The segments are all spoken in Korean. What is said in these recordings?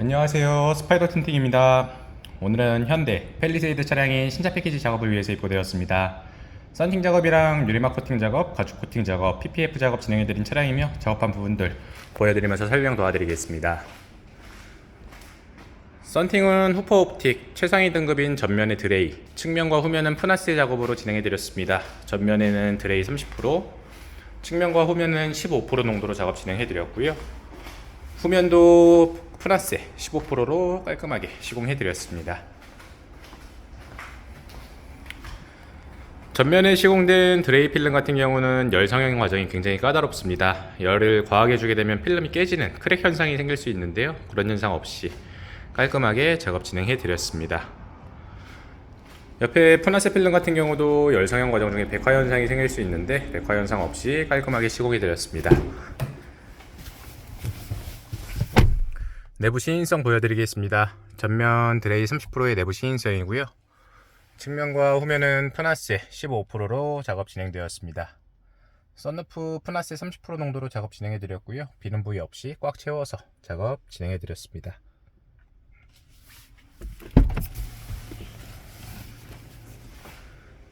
안녕하세요. 스파이더 틴팅입니다. 오늘은 현대 펠리세이드 차량의 신차 패키지 작업을 위해서 입고되었습니다. 썬팅 작업이랑 유리막 코팅 작업, 가죽 코팅 작업, PPF 작업 진행해드린 차량이며 작업한 부분들 보여드리면서 설명 도와드리겠습니다. 썬팅은 후퍼 옵틱 최상위 등급인 전면의 드레이 측면과 후면은 프나스 작업으로 진행해드렸습니다. 전면에는 드레이 30% 측면과 후면은 15% 농도로 작업 진행해드렸고요 후면도 프라세 15%로 깔끔하게 시공해 드렸습니다. 전면에 시공된 드레이 필름 같은 경우는 열 성형 과정이 굉장히 까다롭습니다. 열을 과하게 주게 되면 필름이 깨지는 크랙 현상이 생길 수 있는데요. 그런 현상 없이 깔끔하게 작업 진행해 드렸습니다. 옆에 프나세 필름 같은 경우도 열 성형 과정 중에 백화 현상이 생길 수 있는데 백화 현상 없이 깔끔하게 시공해 드렸습니다. 내부 시인성 보여드리겠습니다. 전면 드레이 30%의 내부 시인성이고요. 측면과 후면은 프나스 15%로 작업 진행되었습니다. 썬루프 프나스 30% 농도로 작업 진행해드렸고요. 비는 부위 없이 꽉 채워서 작업 진행해드렸습니다.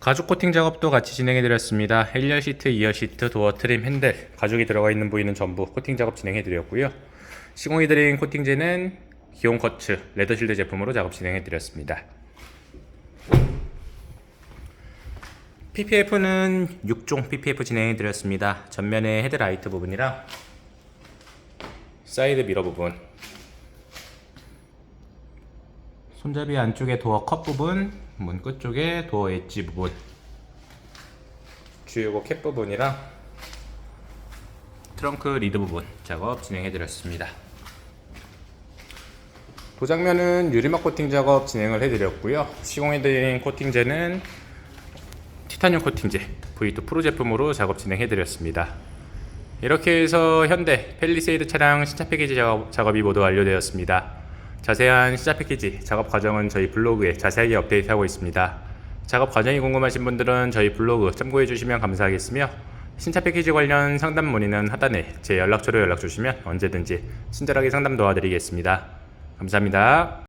가죽 코팅 작업도 같이 진행해드렸습니다. 1열 시트, 2열 시트, 도어 트림, 핸들, 가죽이 들어가 있는 부위는 전부 코팅 작업 진행해드렸고요. 시공해드린 코팅제는 기온 커츠 레더실드 제품으로 작업 진행해 드렸습니다. PPF는 6종 PPF 진행해 드렸습니다. 전면의 헤드라이트 부분이랑 사이드 미러 부분 손잡이 안쪽에 도어 컵 부분 문 끝쪽에 도어 엣지 부분 주유구 캡 부분이랑 트렁크 리드 부분 작업 진행해 드렸습니다. 도장면은 유리막 코팅 작업 진행을 해드렸고요. 시공해드린 코팅제는 티타늄 코팅제 V2 프로 제품으로 작업 진행해드렸습니다. 이렇게 해서 현대 펠리세이드 차량 신차 패키지 작업, 작업 이 모두 완료되었습니다. 자세한 신차 패키지 작업 과정은 저희 블로그에 자세하게 업데이트하고 있습니다. 작업 과정이 궁금하신 분들은 저희 블로그 참고해 주시면 감사하겠으며 신차 패키지 관련 상담 문의는 하단에 제 연락처로 연락 주시면 언제든지 친절하게 상담 도와드리겠습니다. 감사합니다.